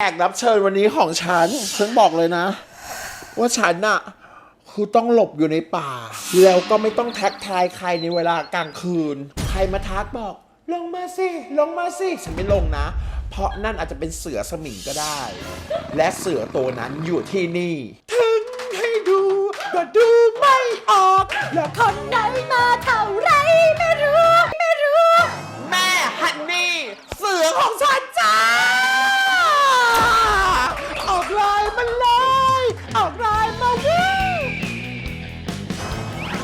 แขกรับเชิญวันนี้ของฉัน ฉันบอกเลยนะ ว่าฉันน่ะ คือต้องหลบอยู่ในป่า แล้วก็ไม่ต้องแท็กทายใครในเวลากลางคืน ใครมาทักบอก ลงมาสิ ลงมาสิ ฉันไม่ลงนะ เพราะนั่นอาจจะเป็นเสือสมิงก็ได้ และเสือตัวนั้นอยู่ที่นี่ ถึงให้ดูก็ดูไม่ออกแล้วคนไหนมาเท่าไรไม่รู้ ไม่รู้ แม่ฮันนี่ เสือของฉันจ้า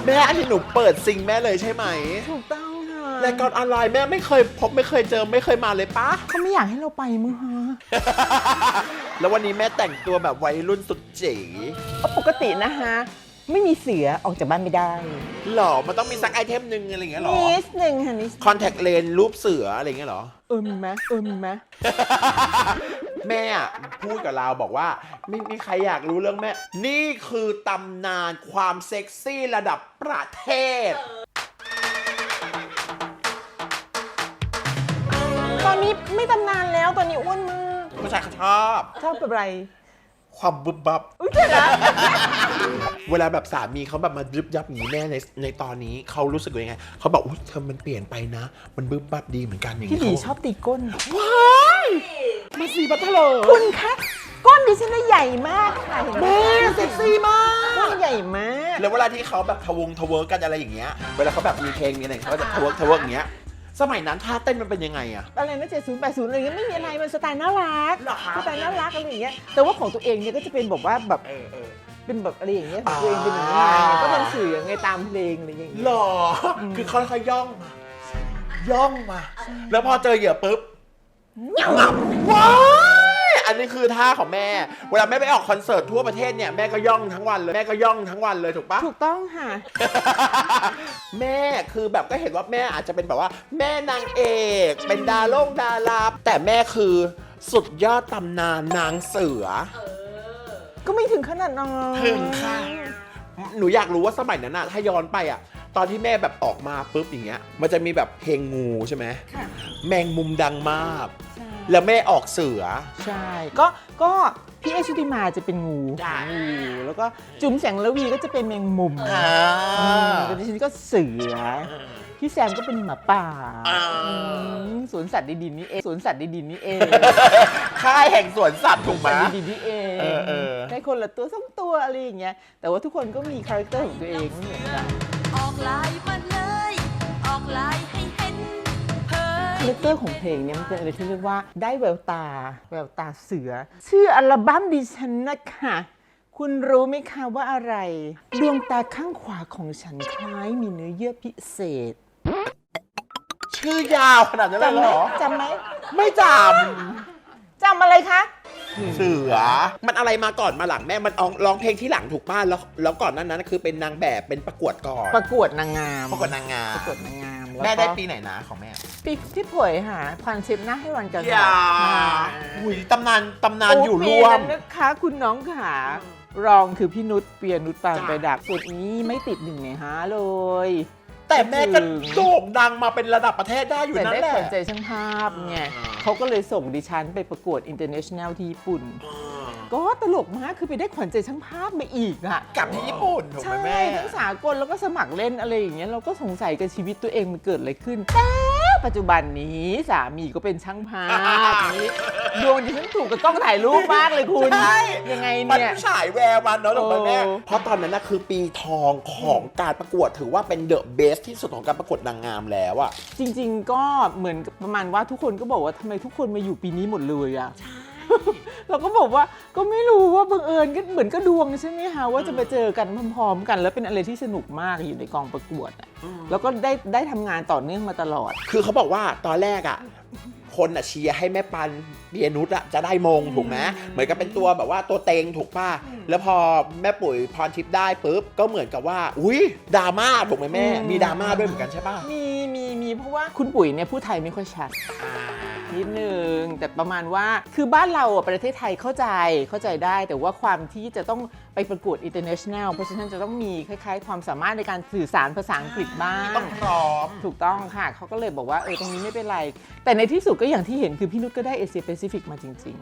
แม่อันนี้หนูเปิดซิงแม่เลยใช่ไหมถูกต้องค่ะรายการออนไลน์แม่ไม่เคยพบไม่เคยเจอไม่เคยมาเลยปะเขาไม่อยากให้เราไปมั้งฮะ แล้ววันนี้แม่แต่งตัวแบบวัยรุ่นสุดเจ๋ปกตินะฮะ ไม่มีเสือออกจากบ้านไม่ได้หรอมันต้องมีสักไอเทมหนึ่งอะไรอย่างเงี้ยหรอนิดหนึ่งค่ะนิดคอนแทคเลนรูปเสืออะไรอย่างเงี้ยหรอเออมีไหมเออมีไหม แม่อะพูดกับเราบอกว่า ไม่มีใครอยากรู้เรื่องแม่ นี่คือตำนานความเซ็กซี่ระดับประเทศ ตอนนี้ไม่ตำนานแล้วตอนนี้อ้วนมากผู้ชายเขาชอบ ชอบอะไร ความบึบบับ อุ้ย เจ๋งนะเวลาแบบสามีเขาแบบมาดึบยับอย่างนี้แม่ในในตอนนี้เขารู้สึกยังไงเขาบอกอุ้ยเธอมันเปลี่ยนไปนะ มันบึบบับดีเหมือนกันอย่างพี่นี้หลีเขาชอบตีก้น ว้ายมาสีบัตเทลคุณคะก้นดิฉันน่ะใหญ่มากค่ะเห็นไหมแม่เซ็กซี่มาก ก้นใหญ่มาก แล้วเวลาที่เขาแบบทะวงทะเวิร์กกันอะไรอย่างเงี้ย เวลาเขาแบบมีเพลงมีอะไรเขาก็จะทะเวิร์กทะเวิร์กอย่างเงี้ย สมัยนั้นท่าเต้นมันเป็นยังไงอะอะไรนะเจ็ดศูนย์แปดศูนย์อะไรเงี้ยไม่มีอะไรมันสไตล์น่ารักเหรอคะสไตล์น่ารักอะไรอย่างเงี้ยแต่ว่าของตัวเองเนี่ยก็จะเป็นแบบว่าแบบเออเออ เป็นแบบอะไรอย่างเงี้ยของตัวเองเป็นอย่างนี้ไงอ่าก็เป็นสื่อไงตามเพลงอะไรอย่างเงี้ยหรอ คือเขาค่อยๆย่องมา ย่องมา แล้วพอเจอเหยื่อปุ๊บงับว้าย อันนี้คือท่าของแม่ เวลาแม่ไปออกคอนเสิร์ตทั่วประเทศเนี่ยแม่ก็ย่องทั้งวันเลยแม่ก็ย่องทั้งวันเลยถูกปะ ถูกต้องค่ะ แม่คือแบบก็เห็นว่าแม่อาจจะเป็นแบบว่า แม่นางเอก เป็นดาลงดาราแต่แม่คือสุดยอดตำนานนางเสือ ก็ไม่ถึงขนาดนั้นถึงค่ะ หนูอยากรู้ว่าสมัยนั้นอะถ้าย้อนไปอะตอนที่แม่แบบออกมาปุ๊บอย่างเงี้ย มันจะมีแบบเพลงงูใช่ไหมค่ะ แมงมุมดังมาก ใช่ แล้วแม่ออกเสือ ใช่ ก็ก็พี่เอชุติมาจะเป็นงูจ้ะงูแล้วก็จุ๋มแสงระวีก็จะเป็นแมงมุมอ่าอืมแต่ดิฉันก็เสือ พี่แซมก็เป็นหมาป่าอ่าอืมสวนสัตว์ในดินนี่เองสวนสัตว์ในดินนี่เองค่ายแห่งสวนสัตว์ถูกไหม สัตว์ในดินนี่เองเออเออ ได้คนละตัวสองตัวอะไรอย่างเงี้ยแต่ว่าทุกคนก็มีคาแรคเตอร์ของตัวเองไม่เหมือนกัน ออกลายมาเลย ออกลายให้เห็นเฮ้คายแรคเตอร์ของเพลงเนี่ยมันเป็นอะไรที่เรียกว่าได้แววตา แววตาเสือ ชื่ออัลบั้มดิฉันนะคะคุณรู้ไหมคะว่าอะไร ดวงตาข้างขวาของฉันคล้ายมีเนื้อเยื่อพิเศษ ชื่อยาวขนาดนั้นเลยจำไหเหมรอ จำไหมไม่จจำอะไรคะำเสือ มันอะไรมาก่อนมาหลังแม่ มันร้องเพลงที่หลังถูกป้ะแล้วแล้วก่อนหนั้นนั้นคือเป็นนางแบบเป็นประกวดก่อน ประกวดนางงามประกวดนางงาม ประกวดนางงาม ล้วแม่ได้ก็ปีไหนนะของแม่ปีที่ป่วยค่ะควันชิปหน้าให้วันกันอย่าหุยตำนานตำนานอยู่ร่วม นะคะ คุณน้องขารองคือพี่นุชเปียนุชปานประดับสุดนี้ไม่ติดหนึ่งในห้าเลย แต่แม่ก็โด่งดังมาเป็นระดับประเทศได้อยู่แต่นั่นได้แหละขวัญใจช่างภาพไงอ่า เขาก็เลยส่งดิฉันไปประกวด international ที่ญี่ปุ่น ก็ตลกมากคือไปได้ขวัญใจช่างภาพมาอีกอะ กลับที่ญี่ปุ่นถูกไหมใช่แม่ ทั้งสากลแล้วก็สมัครเล่นอะไรอย่างเงี้ยเราก็สงสัยกับชีวิตตัวเองมันเกิดอะไรขึ้น แต่ปัจจุบันนี้สามีก็เป็นช่างภาพนี้ดวงดิฉันถูกกับกล้องถ่ายรูปมากเลยคุณใช่ ยังไงมันเนี่ย ฉายแววมันเนาะถูกไหมแม่ โอ้ เพราะตอนนั้นนะคือปีทองของการประกวดถือว่าเป็นเดอะเบสที่สุดของการประกวดนางงามแล้วอะจริง ๆ ก็เหมือนกับประมาณว่าทุกคนก็บอกว่าทำไมทุกคนมาอยู่ปีนี้หมดเลยอะ เราก็บอกว่าก็ไม่รู้ว่าบังเอิญก็เหมือนก็ดวงใช่ไหมคะว่าจะมาเจอกันพร้อมๆกัน แล้วเป็นอะไรที่สนุกมากอยู่ในกองประกวดอะแล้วก็ได้ได้ทำงานต่อเนื่องมาตลอด คือเขาบอกว่าตอนแรกอะคนอะเชียร์ให้แม่ปันเปียนุชอะจะได้มงถูกไหมเหมือนกับเป็นตัวแบบว่าตัวเต็งถูกป่ะแล้วพอแม่ปุ๋ยพรทิพย์ได้ปุ๊บก็เหมือนกับว่า อุ้ยดราม่าถูกไหมแม่อืมมีดราม่าด้วยเหมือนกันใช่ป่ะมีมีมีเพราะว่าคุณปุ๋ยเนี่ยพูดไทยไม่ค่อยชัด นิดนึงแต่ประมาณว่าคือบ้านเราอะประเทศไทยเข้าใจเข้าใจได้ แต่ว่าความที่จะต้องไปประกวด international เพราะฉะนั้นจะต้องมีคล้าย ๆ ความสามารถในการสื่อสารภาษาอังกฤษบ้าง ต้องพร้อม ถูกต้องค่ะ เขาก็เลยบอกว่าเออตรงนี้ไม่เป็นไร แต่ในที่สุดก็อย่างที่เห็นคือพี่นุชก็ได้เอเชียแปซิฟิกมาจริงจริง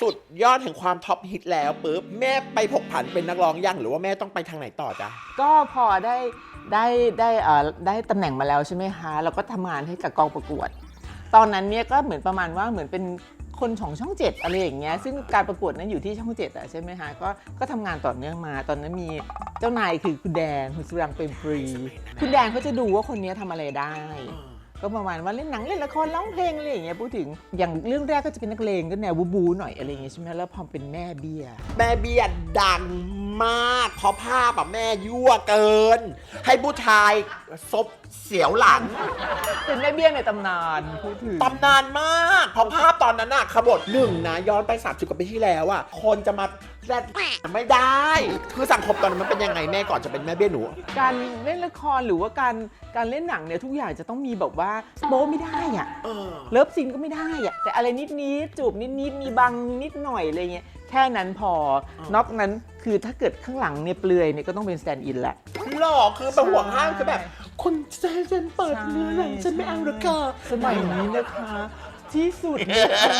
สุดยอดแห่งความท็อปฮิตแล้วปุ๊บแม่ไปผกผันเป็นนักร้องยังหรือว่าแม่ต้องไปทางไหนต่อจ๊ะ ก็พอได้ได้ได้เอ่อได้ตำแหน่งมาแล้วใช่ไหมคะ เราก็ทำงานให้กับกองประกวด ตอนนั้นเนี่ยก็เหมือนประมาณว่าเหมือนเป็นคนของช่องเจ็ดอะไรอย่างเงี้ยซึ่งการประกวดนั้นอยู่ที่ช่องเจ็ดอะใช่ไหมคะก็ก็ทำงานต่อเนื่องมาตอนนั้นมีเจ้านายคือคุณแดนคุณสุรังเป็นปรีคุณแดนเขาจะดูว่าคนเนี้ยทำอะไรได้ ก็ประมาณว่าเล่นหนังเล่นละครร้องเพลงอะไรอย่างเงี้ยพูดถึงอย่างเรื่องแรกก็จะเป็นนักเลงก็แนวบูบูหน่อยอะไรอย่างเงี้ยใช่ไหมแล้วพอเป็นแม่เบี้ย แม่เบียดดังมากเพราะภาพอะแม่ยั่วเกิน ให้ผู้ชายซบเสียวหลัง เป็นแม่เบี้ยในตำนานพูดถึงตำนานมากเพราะภาพตอนนั้นอะขบฏหนึ่งนะย้อนไป 30 กว่าปีที่แล้วอะคนจะมาแรดไม่ได้ คือสังคมตอนนั้นมันเป็นยังไงแม่ก่อนจะเป็นแม่เบี้ยหนู การเล่นละครหรือว่าการการเล่นหนังเนี่ยทุกอย่างจะต้องมีแบบว่าโป๊ไม่ได้อะเออ เลิฟซีนก็ไม่ได้อะแต่อะไรนิดนิดๆจูบนิดนิดๆมีบังนิดหน่อยอะไรเงี้ยแค่นั้นพออนอกนั้นคือถ้าเกิดข้างหลังเนี่ยเปลือยเนี่ยก็ต้องเป็นสแตนด์อินแหละ หลอกคือแบบห่วงห้ามคือแบบ คนใจฉันเปิดเนื้อหนังฉันไม่เอาหรอกค่ะสมัยนี้นะคะ ที่สุดเลยค่ะ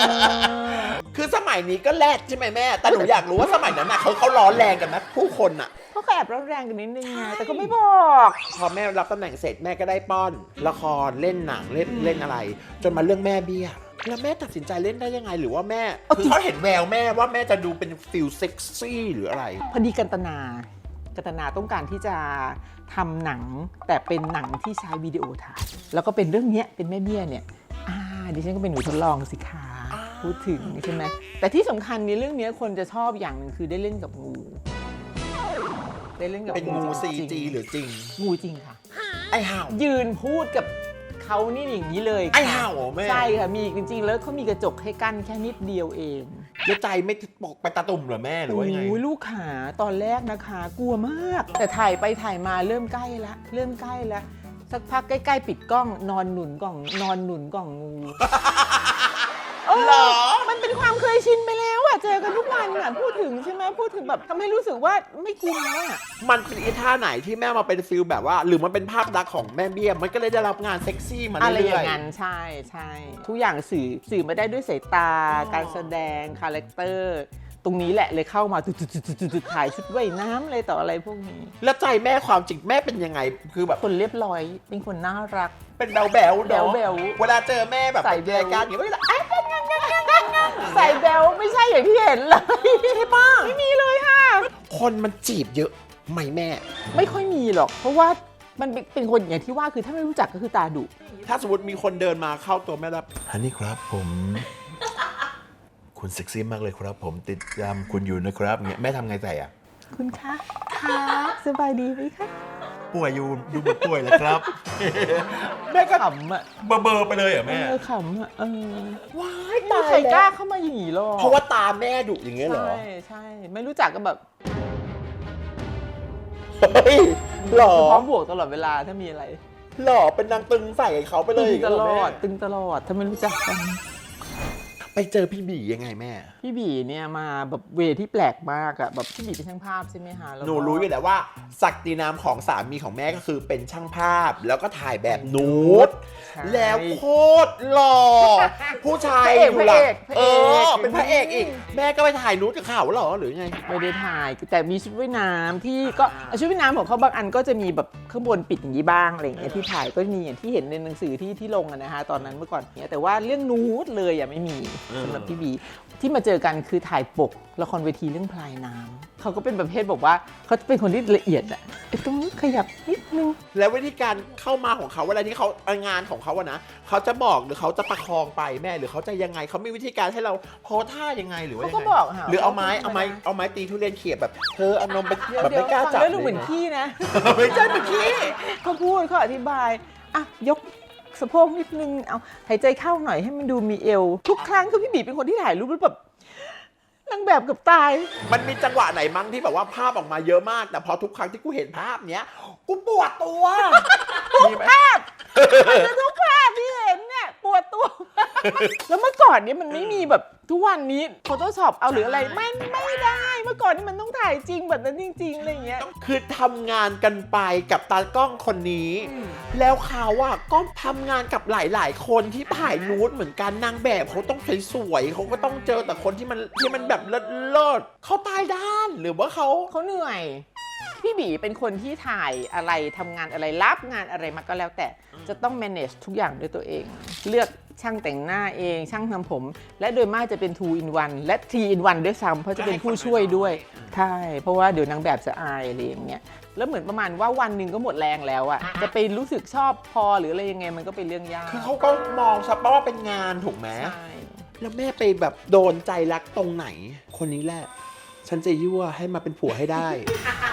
คือสมัยนี้ก็แรดใช่ไหมแม่ แต่หนูอยากรู้ว่าสมัยนั้นน่ะเขาเขาร้อนแรงกันไหมผู้คนน่ะ เขาก็แอบร้อนแรงกันนิดนึงไงแต่ก็ไม่บอก พอแม่รับตำแหน่งเสร็จแม่ก็ได้ป้อน ละครเล่นหนังเล่นเล่นอะไร จนมาเรื่องแม่เบี้ย แล้วแม่ตัดสินใจเล่นได้ยังไงหรือว่าแม่คือเขาเห็นแววแม่ว่าแม่จะดูเป็นฟิลเซ็กซี่หรืออะไร พอดีกันตนา กันตนาต้องการที่จะทำหนังแต่เป็นหนังที่ใช้วิดีโอถ่ายแล้วก็เป็นเรื่องเนี้ยเป็นแม่เบี้ยเนี่ยอ่า ดิฉันก็เป็นหนูทดลองสิคะพูดถึงใช่ไหมแต่ที่สำคัญในเรื่องเนี้ยคนจะชอบอย่างหนึ่งคือได้เล่นกับงูได้เล่นกับเป็นงูจริ CG หรือจริง งูจริงค่ะ ไอ้ห่าวยืนพูดกับเขานี่อย่างนี้เลยค่ะไอ้ห่าวเหรอแม่ใช่ค่ะมีจริงๆ แล้วเขามีกระจกให้กั้นแค่นิดเดียวเองแล้วใจไม่ปกไปตาตุ่มเหรอแม่หรือว่ายังไงโอ้ยลูกขาตอนแรกนะคะ กลัวมาก แต่ถ่ายไปถ่ายมาเริ่มใกล้ละเริ่มใกล้ละ สักพักใกล้ๆ ปิดกล้องนอนหนุนกล่อง นอนหนุนกล่องงูเออเหรอ มันเป็นความเคยชินไปแล้วอะเจอกันทุกวันอะพูดถึงใช่ไหมพูดถึงแบบทำให้รู้สึกว่าไม่กลัวแล้วอะมันเป็นอีท่าไหนที่แม่มาเป็นฟิลแบบว่า หรือมันเป็นภาพลักษณ์ของแม่เบี้ย มันก็เลยได้รับงานเซ็กซี่มาอะไรอเรื่อยย่างนั้นใช่ใช่ทุกอย่างสื่อสื่อมาได้ด้วยสายตา การแสดงคาแรคเตอร์ ตรงนี้แหละเลยเข้ามาตุดๆๆๆถ่ายชุดว่ายน้ำอะไรต่ออะไรพวกนี้ๆแล้วใจแม่ความจริงแม่เป็นยังไง คือแบบคนเรียบร้อย เป็นคนน่ารัก เป็นแบวแบวๆเนอะแบ๊วๆ เวลาเจอแม่แบบใส่ไปแบ๊วรายการอย่างนี้ก็จะเอ๊ะใส่แบลไม่ใช่อย่างที่เห็นเลยใช่ปะไม่มีเลยค่ะ คนมันจีบเยอะไหมแม่ ไม่ค่อยมีหรอก เพราะว่ามันเป็นคนอย่างที่ว่าคือถ้าไม่รู้จักก็คือตาดุ ถ้าสมมติมีคนเดินมาเข้าตัวแม่แล้ว ฮันนี่ครับผม คุณเซ็กซี่มากเลยครับ ผมติดตามคุณอยู่นะครับเงี้ยแม่ทำไงใส่อะ คุณคะคะสบายดีไหมคะ ป่วยอยู่ดูเหมือนป่วยเลยครับ แม่ก็ขำอะเบอร์เบอร์ไปเลยเหรอเอแม่ อขำอะเออว้ายไม่มีตายใครกล้าแล้วเข้ามาอย่างนี้หรอกเพราะว่าตาแม่ดุอย่างเงี้ยเหรอ ใช่ใช่ไม่รู้จักก็แบบเฮ้ยหรอพร้อมบวกตลอดเวลาถ้ามีอะไรหรอเป็นนางตึงใส่เขาไปเลยตึองย่างตเงี้ยเหลรออแม่ดตึงตลอดถ้าไม่รู้จักกันไป เจอพี่บียังไงแม่ พี่บีเนี่ยมาแบบเวที่แปลกมากอะแบบพี่บีเป็นช่างภาพใช่ไหมคะแล้วหก็นูรู้อยู่แล้วว่าศักดินามของสามีของแม่ก็คือเป็นช่างภาพ แล้วก็ถ่ายแบบนูดใช่ แล้วโคตรหล่อผู้ชายพระเอกยู่หลังพระเอกเออพระเอกเป็นพระเอกอีก แม่ก็ไปถ่ายนูดกับเขาเหรอหรือไง ไม่ได้ถ่ายแต่มีชุดว่ายน้ำที่ก็ชุดว่ายน้ำของเขาบางอันก็จะมีแบบข้างบนปิดอย่างนี้บ้างอะไรอย่างเงี้ยที่ถ่ายก็มีอย่างที่เห็นในหนังสือที่ที่ลงอะนะคะตอนนั้นเมื่อก่อนเนี่ยแต่ว่าเรื่องนูดเลยอะไม่มีสำหรับพี่บีที่มาเจอกันคือถ่ายปกละครเวทีเรื่องพลายน้ำเขาก็เป็นประเภทบอกว่าเขาเป็นคนที่ละเอียดอะไอ้ตรงนี้ขยับนิดนึง แล้ววิธีการเข้ามาของเขาเวลาที่เขางานของเขาอะนะเขาจะบอกหรือเขาจะประคองไปแม่หรือเขาจะยังไงเขามีวิธีการให้เราโพสท่ายังไงหรือว่าเขายังก็ไงบอกค่ะหรือเอาไม้ว่าเอาไม้เอาไม้ตีทุเรียนเขียบแบบเธอเอานมไปเดี๋ยวแบบเดี๋ยไม่วกล้าฟังจับแล้วดูเหมือนลยะขี้นะ ไม่ใช่เมื่อกี้ เขาพูดเขาอธิบาย อะ ยก สะโพกนิดนึง เอาหายใจเข้าหน่อยให้มันดูมีเอว ทุกครั้งคือพี่บีเป็นคนที่ถ่ายรูปแล้วแบบนางแบบเกับตาย มันมีจังหวะไหนมั้งที่แบบว่าภาพออกมาเยอะมาก แต่พอทุกครั้งที่กูเห็นภาพเนี้ย กูปวดตัวมีไหมแต่ทุกภาพที่เห็นเนี่ยปวดตัว แล้วเมื่อก่อนเนี้มันไม่มีแบบ ทุกวันนี้ Photoshop เอาหรืออะไรไม่ไม่ได้ เมื่อก่อนนี่มันต้องถ่ายจริงแบบนั้นจริง ๆ อะไรอย่างเงี้ย คือทำงานกันไปกับตากล้องคนนี้แล้วเขาอะก็ทำงานกับหลาย ๆ คนที่ถ่ายนูดเหมือนกันนางแบบเขาต้องสวยๆเขาก็ต้องเจอแต่คนที่มันที่มันแบบเลิศๆเขาตายด้านหรือว่าเขา เขาเหนื่อย พี่บีเป็นคนที่ถ่ายอะไรทำงานอะไรรับงานอะไรมาก็แล้วแต่จะต้อง manage ทุกอย่างด้วยตัวเอง เลือก ช่างแต่งหน้าเอง ช่างทำผม และโดยมากจะเป็น 2 in 1 และ 3 in 1 ด้วยซ้ำเพราะจะเป็นผู้ช่วยด้วย ใช่ เพราะว่าเดี๋ยวนางแบบจะอายอะไรอย่างเงี้ยแล้วเหมือนประมาณว่าวันหนึ่งก็หมดแรงแล้วอะจะไปรู้สึกชอบพอหรืออะไรยังไงมันก็เป็นเรื่องยากคือเขาก็มองซะว่าเป็นงานถูกไหมใช่แล้วแม่ไปแบบโดนใจรักตรงไหน คนนี้แหละ ฉันจะยั่วให้มาเป็นผัวให้ได้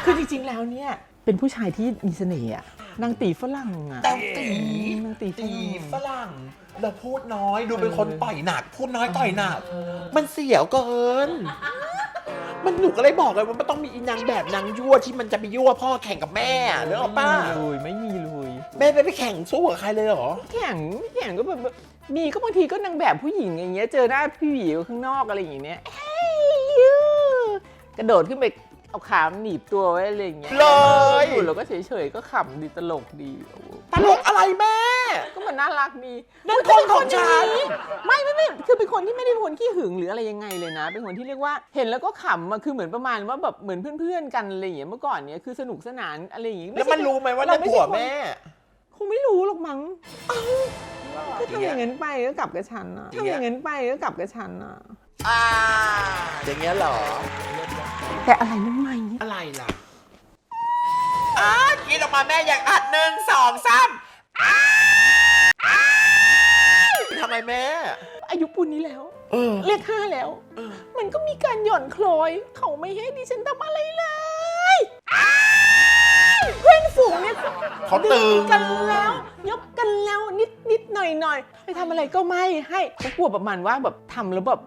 คือจริงๆแล้วเนี่ยเป็นผู้ชายที่มีเสน่ห์อะ นางตีฝรั่งอะแต่ตีนางตีฝตีรั่ง ฝรั่งเราพูดน้อยดูเป็นคนต่อยหนัก พูดน้อยต่อยหนัก มันเสียวเกิน มันหนูก็เลยบอกเลยว่ามันต้องมีอีนางแบบนางยั่วที่มันจะไปยั่วพ่อแข่งกับแม่เรื่องป้า ไม่มีเลยไม่มีเลยแม่ไปไปแข่งสู้กับใครเลยเหรอ แข่งไม่แข่งก็แบบมีก็บางทีก็นางแบบผู้หญิงอย่างเงี้ยเจอหน้าพี่หวีข้างนอกอะไรอย่างเงี้ยเฮ้ยยูกระโดดขึ้นไป เอาขาหนีบตัวไว้อะไรอย่างเงี้ยเลย อยู่แล้วก็เฉยๆก็ขำดีตลกดีโอ้โหตลกอะไรแม่ ก็มันน่ารักดีนั่นคนของฉัน ไม่ไม่ไม่คือเป็นคนที่ไม่ได้เป็นคนขี้หึงหรืออะไรยังไงเลยนะ เป็นคนที่เรียกว่าเห็นแล้วก็ขำอะคือเหมือนประมาณว่าแบบเหมือนเพื่อนๆกันอะไรอย่างเงี้ยเมื่อก่อนเนี้ยคือสนุกสนานอะไรอย่างงี้แล้วมันใช่รู้ไหมว่าเรานั่นไม่ผัวใช่คนแม่ คงไม่รู้หรอกมั้งก็ทำอย่างนั้นไปก็กลับกับฉันอะอย่างเงี้ทำอยย่างนั้นไปก็กลับกับฉันอะ อ่า อย่างเงี้ยเหรอ แต่อะไรนั่นไม่อะไรล่ะอ่ากินออกมาแม่อยากอัดหนึ่งสองสามอ้าอ้าทำไมแม่ อายุปูนนี้แล้ว เออ เลขห้าแล้ว เออ มันก็มีการหย่อนคล้อย เขาไม่ให้ดิฉันทำอะไรเลยเพื่อนฝูงเนี่ยเขาตึง กันแล้วยกกันแล้วนิดนิดหน่อยหน่อยไปทำอะไรก็ไม่ให้เขากลัวประมาณว่าแบบทำแล้วแบบ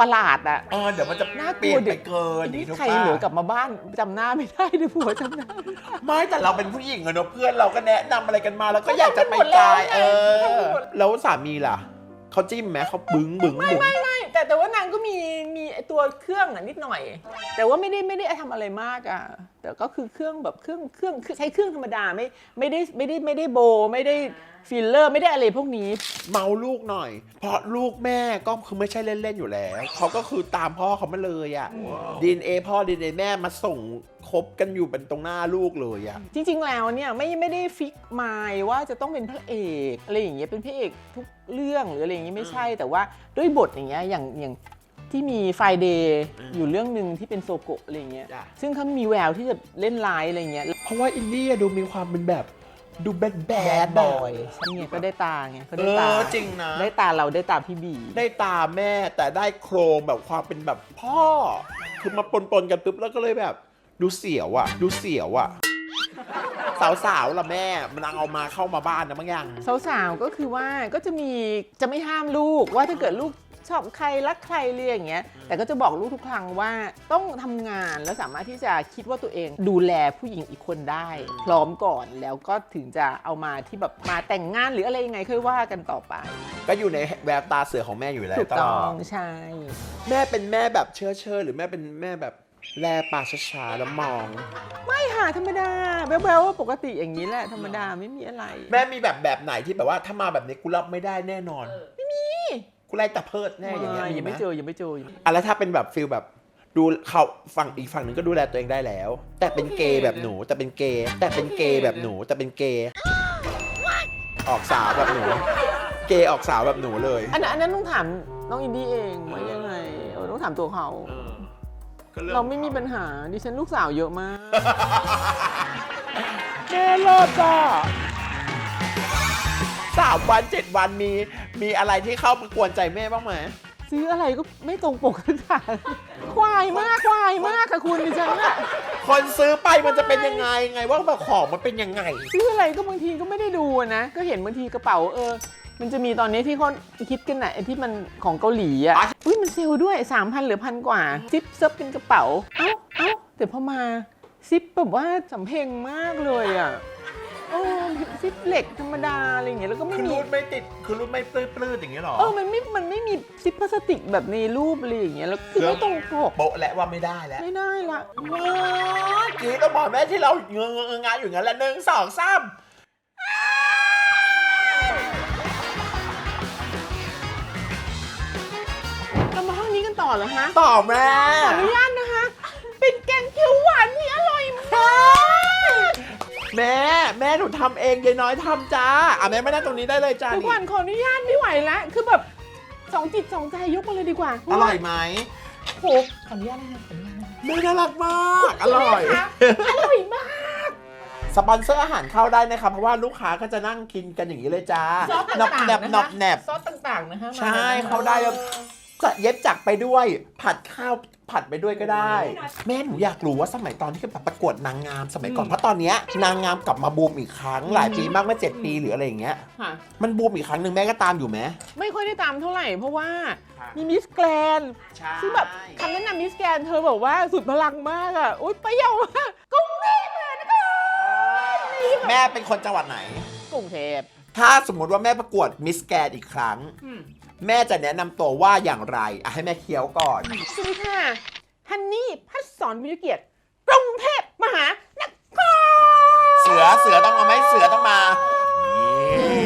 ประหลาดอะเออเดี๋ยวมันจะน่ากเปลัลี่วยนไปเกินอย่างนี่นี้ทุกใครป้าเหลือกลับมาบ้านจำหน้าไม่ได้เลยผัวจำหน้าไม่ได้ไม่แต่เราเป็นผู้หญิงอะเนอะเพื่อนเราก็แนะนำอะไรกันมาแล้วก็อยากจะไปเขาทำกันหมดแล้กาวยไงเอเขาอทำกันหมดแล้วสามีล่ะ เขาจิ้มไหมเขาบึ้งบึ้งบึ้งไม่ แต่แต่ว่านางก็มีมีไอ้ตัวเครื่องอะนิดหน่อย แต่ว่าไม่ได้ไม่ได้ทำอะไรมากอะแต่ก็คือเครื่องแบบเครื่องเครื่องใช้เครื่องธรรมดาไม่ไม่ได้ไม่ได้ไม่ได้โบไม่ได้ฟิลเลอร์ ไม่ได้อะไรพวกนี้ เมาลูกหน่อย เพราะลูกแม่ก็คือไม่ใช่เล่น ๆ อยู่แล้ว เขาก็คือตามพ่อเขามาเลยอะดีเอพ่อดีเอแม่มาส่งคบกันอยู่เป็นตรงหน้าลูกเลยอะจริง ๆ แล้วเนี่ยไม่ไม่ได้ฟิกมายว่าจะต้องเป็นพระเอกอะไรอย่างเงี้ยเป็นพระเอกทุกเรื่องหรืออะไรอย่างเงี้ยไม่ใช่แต่ว่าด้วยบทอย่างเงี้ยอย่างอย่างที่มีไฟเดย์อยู่เรื่องหนึ่งที่เป็นโซโกะอะไรอย่างเงี้ยจ้ะ ซึ่งเขามีแววที่จะเล่นร้ายอะไรเงี้ยเพราะว่าอินเดียดูมีความเป็นแบบดูแบดแบดบอยใช่ไงก็ได้ตาไงก็เอได้ตาอจริงนะ ได้ตาเราได้ตาพี่บี ได้ตาแม่แต่ได้โครงแบบความเป็นแบบพ่อ คือมาปนๆกันปุ๊บแล้วก็เลยแบบ ดูเสียวอะดูเสียวอะสาวๆล่ะแม่ มันเอามาเข้ามาบ้านนะบางอย่างสาวๆ ก็คือว่าก็จะมีจะไม่ห้ามลูกว่าถ้าเกิดลูก ชอบใครรักใครเรียอย่างเงี้ยแต่ก็จะบอกลูกทุกครั้งว่าต้องทำงานแล้วสามารถที่จะคิดว่าตัวเองดูแลผู้หญิงอีกคนได้ พร้อมก่อนแล้วก็ถึงจะเอามาที่แบบมาแต่งงานหรืออะไรยังไงค่อยว่ากันต่อไป ก็อยู่ในแววตาเสือของแม่อยู่แล้วถูกตต้ลอองดใช่ แม่เป็นแม่แบบเชื่อเชื่อหรือแม่เป็นแม่แบบแลปากช้าๆแล้วมอง ไม่ค่ะธรรมดาแววๆว่าปกติอย่างนี้แหละธรรมดาไม่มีอะไร แม่มีแบบแบบไหนที่แบบว่าถ้ามาแบบนี้กูรับไม่ได้แน่นอนไม่มี กูไล่ตะเพิดแน่อย่างเงี้ยมียังไหมไม่เจอยังไม่เจอยังไม่อะแล้วถ้าเป็นแบบฟิลแบบดูเขาฝั่งอีกฝั่งหนึ่งก็ดูแลตัวเองได้แล้ว แต่เป็นเกย์แบบหนูแต่เป็นเกย์แต่เป็นเกย์แบบหนูแต่เป็นเกย์ออกสาวแบบหนู เกย์ออกสาวแบบหนูเลยอันนั้นอันนั้นต้องถามน้องอินดี้เองว่ายังไงเออต้องถามตัวเขาก็องเราไม่มีปัญหาดิฉันลูกสาวเยอะมากแม่เลิศอะสามวันเจ็ดวันมี มีอะไรที่เข้ามากวนใจแม่บ้างไหมซื้ออะไรก็ไม่ตรงปกค่ะควายมากควายมากค่ะคุณดิฉันอะคนซื้อไปมันจะเป็นยังไงไงว่าแบบของมันเป็นยังไง ซื้ออะไรก็บางทีก็ไม่ได้ดูอะนะ ก็เห็นบางทีกระเป๋าเออ มันจะมีตอนนี้ที่เขาคิดกันน่ะไอ้ที่มันของเกาหลีอะอะอุ้ยมันเซลล์ด้วย 3,000เหลือพันกว่า ซิปเซิปเป็นกระเป๋า เอ้าเอ้าแต่พอมา ซิปแบบว่าสำเพ็งมากเลยอะเออ ซิปเหล็กธรรมดาอะไรอย่างเงี้ยแล้วก็ไม่คือมี รูดไม่ติดคือรูดไม่ปลื้ดปลื้ดอย่างเงี้ยหรอ เออ มันไม่ มันไม่มีซิปพลาสติกแบบในรูปอะไรอย่างเงี้ย แล้วคือไม่ตรงปกโปะและว่าไม่ได้แล้วไม่ได้ละกีต้องบอกแม่ที่เราเงงงงานอยู่งั้นแหละหนึ่งสองสามเรามาห้องนี้กันต่อเหรอฮะต่อแม่ ขออนุญาตนะคะ เป็นแกงเขียวหวานที่อร่อยมาก แม่แม่หนูทำเองยายน้อยทำจ้าอะแม่ไม่ได้ตรงนี้ได้เลยจ้าทุกนี่วันขออนุญาตไม่ไหวแล้วคือแบบสองจิตสองใจยกมาเลยดีกว่าอร่อยไหมโหขออนุญาตนะคะขออนุญาตนะคะแม่น่ารักมากอร่อย อร่อยมากสปอนเซอร์อาหารเข้าได้นะครับเพราะว่าลูกค้าก็จะนั่งกินกันอย่างนี้เลยจ้าซอสหนอบต่างแหนๆบนะหนอบคะแหนบ ซอสต่างๆนะคะใช่มลยนะคะเข้าได้แล้ว จะเย็บจักรไปด้วย ผัดข้าวผัดไปด้วยก็ได้ แม่หนูอยากรู้ว่าสมัยตอนที่แบบประกวดนางงามสมัยก่อนเพราะตอนเนี้ยนางงามกลับมาบูมอีกครั้งหลายปีมากเมื่อเจ็ดปีหรืออะไรอย่างเงี้ย ค่ะ มันบูมอีกครั้งหนึ่งแม่ก็ตามอยู่ไหม ไม่ค่อยได้ตามเท่าไหร่เพราะว่าค่ะ มีมิสแกรนด์ใช่ซึ่งแบบคำแนะนำมิสแกรนด์เธอบอกว่าสุดพลังมากอะอุ้ยเปรี้ยวมากกรุงเทพเลยนะคะแม่เป็นคนจังหวัดไหน กรุงเทพถ้าสมมุติว่าแม่ประกวดมิสแกนอีกครั้ง แม่จะแนะนำตัวว่าอย่างไรอะให้แม่เคี้ยวก่อน สวัสดีค่ะฮันนี่พัฒสอนวิทยเกียรติกรุงเทพมหานครเสือเสือต้องมาไหมเสือต้องมานี่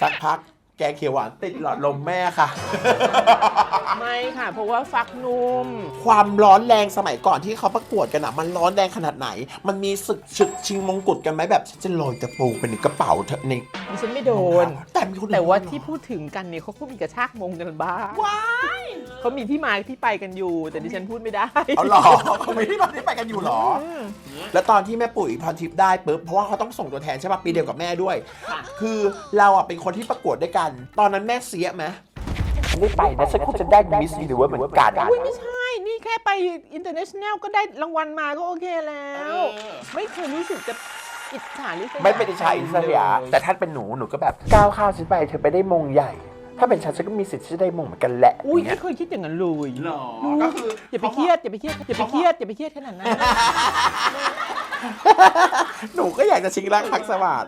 สักพักแกงเขียวหวานติดหลอดลมแม่ค่ะ ไม่ค่ะ เพราะว่าฟักนุ่ม ความร้อนแรงสมัยก่อนที่เขาประกวดกันอะมันร้อนแรงขนาดไหน มันมีศึกฉึกชิงมงกุฎกันไหมแบบฉันจะโรยตะปูเป็นในกระเป๋าเธอในดิฉันไม่โดน แต่มีคนอื่นแต่ว่าโดนเหรอที่พูดถึงกันเนี่ยเขาก็มีกระชากมงกันบ้างว้ายเขามีที่มาที่ไปกันอยู่ แต่ดิฉันพูดไม่ได้เอาหรอเขาไม่ได้มาที่ไปกันอยู่หรอมแล้วตอนที่แม่ปุ๋ยพรทิพย์ได้ปุ๊บเพราะว่าเขาต้องส่งตัวแทนใช่ป่ะปีเดียวกับแม่ด้วยค่ะคือเราอะเป็นคนที่ประกวดด้วยกัน ตอนนั้นแม่เสียไหม ไม่ไปนะฉันคงจะได้มิสยูนิเวิร์สเหมือนกันอุ้ยไม่ใช่ นี่แค่ไปอินเตอร์เนชั่นแนลก็ได้รางวัลมาก็โอเคแล้วเออไม่เคยรู้สึกจะอิจฉาลิษยาไม่เป็นอิจฉาอิสระแต่ถ้าเป็นหนูหนูก็แบบก้าวข้าวฉันไปเธอไปได้มงใหญ่ ถ้าเป็นฉันฉันก็มีสิทธิ์ที่จะได้มงเหมือนกันแหละอุ้ยางเงี้ไม่เคยคิดอย่างนั้นเลยหรอก็คืออย่าไปเครียดอย่าไปเครียดอย่าไปเครียดอย่าไปเครียดขนาดนั้นหนูก็อยากจะชิงรักพักสวัสด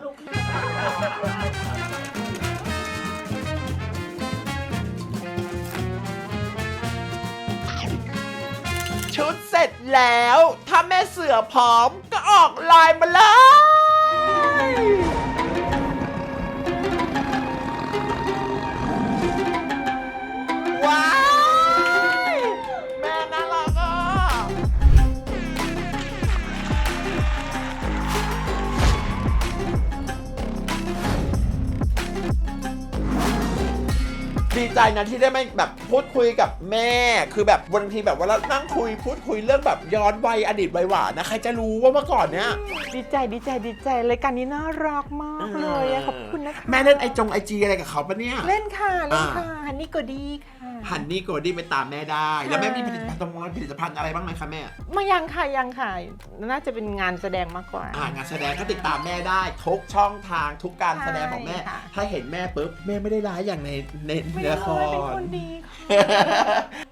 ชุดเสร็จแล้ว ถ้าแม่เสือพร้อมก็ออกไลน์มาเลยว้า ใจนะที่ได้มาแบบพูดคุยกับแม่ คือแบบบางทีแบบว่าเรานั่งคุยพูดคุยเรื่องแบบย้อนวัยอดีตวัยหวานนะใครจะรู้ว่าเมื่อก่อนเนี้ย ดีใจดีใจดีใจรายการนี้น่ารักมากเลยอะขอบคุณนะคะแม่เล่นไอจงไอจีอะไรกับเขาปะเนี่ย เล่นค่ะ เล่นค่ะอ่าฮันนี่ก็ดีค่ะ ฮันนี่โกดี้ไปตามแม่ได้ แล้วแม่มีผค่ะลิตภัณฑ์ตรงนั้นผลิตภัณฑ์อะไรบ้างไหมคะแม่ มายังค่ะยังค่ะ น่าจะเป็นงานแสดงมากกว่า อ่างานแสดงก็ติดตามแม่ได้ทุกช่องทางทุกการแสดงของแม่ ใช่ค่ะ ถ้าเห็นแม่ปุ๊บแม่ไม่ได้ร้ายอย่างในในไม่ละคเลยเป็นร คนดีค่ะ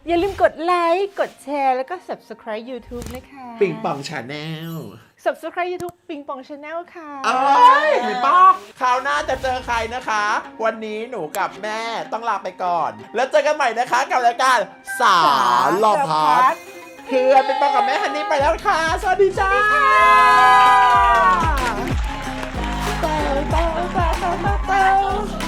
อย่าลืมกดไลค์ กดแชร์ แล้วก็ subscribe YouTube นะคะ ปิงปองชาแนล subscribe YouTube ปิงปอง Channel ค่ะ เอ้ยเห็ป้าคราวหน้าจะเจอใครนะคะ วันนี้หนูกับแม่ต้องลาไปก่อน แล้วเจอกันใหม่นะคะกับรายการสารลอพัดเพื่อนเป็นปองกับแม่ฮันนี่ไปแล้วค่ะ สวัสดีจ้าเต้าเต้าเต้าต้าต้า